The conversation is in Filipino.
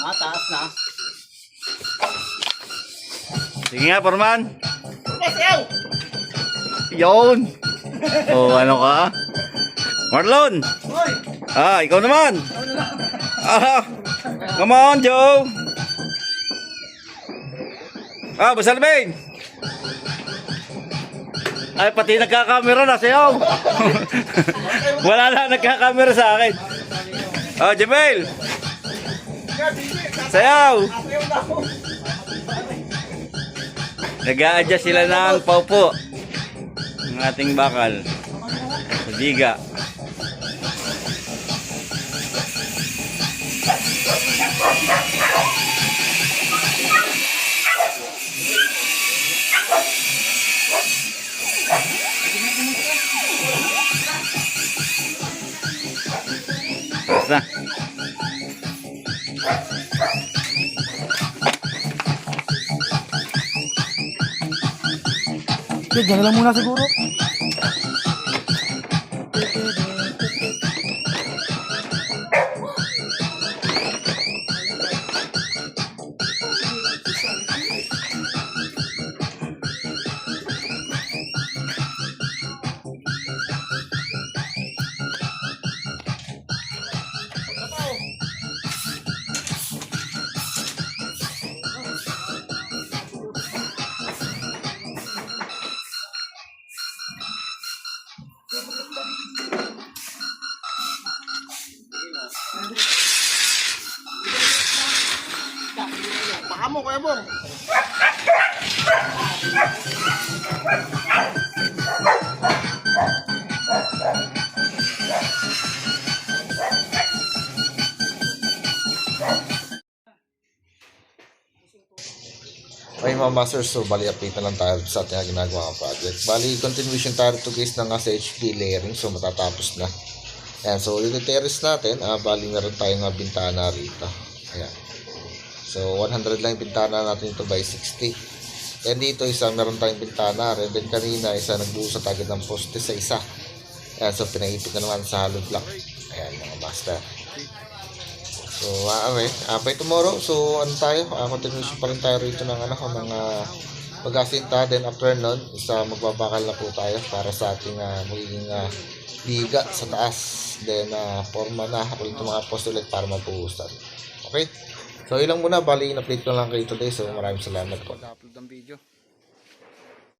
Mataas na. Sige nga, Forman. Esaw! Yun. Oh, ano ka? Marlon. Hoy! Ah, ikaw naman. Ah, come on, Joe. Ah, Basalbin. Ay, pati nagkakamera na sa'yo. Wala na nagkakamera sa akin. Oh, Jamel. Sayaw. Nag-a-adjust sila ng paupo. Ng ating bakal. Sa biga. Basta. Sige, dyan lang muna siguro. Baka mo, Bong. Okay mga masters, so bali update na lang tayo sa ating ginagawa project. Bali, continuation tayo to guys ng sa HP layering, so matatapos na. Ayan, so yung terrace natin, ah, bali meron tayong bintana rito. Ayan. So 100 lang yung bintana natin ito by 60. And dito isa, meron tayong bintana rin. Then kanina, isa nagbuusat agad ng poste sa isa. Ayan, so pinaipit na naman sa hollow block. Ayan mga master. So, uh, okay. Uh, by tomorrow, so ano tayo? Uh, continuation pa rin tayo rito ng ano, ng uh, pag-asinta. Then after nun, isa magbabakal na po tayo para sa ating uh, magiging uh, biga sa taas. Then, uh, forma na ulit mga postulat para mapuhusan. Okay? So, ilang muna. Bali, in-update ko lang kayo today. So, maraming salamat po. Upload ng video.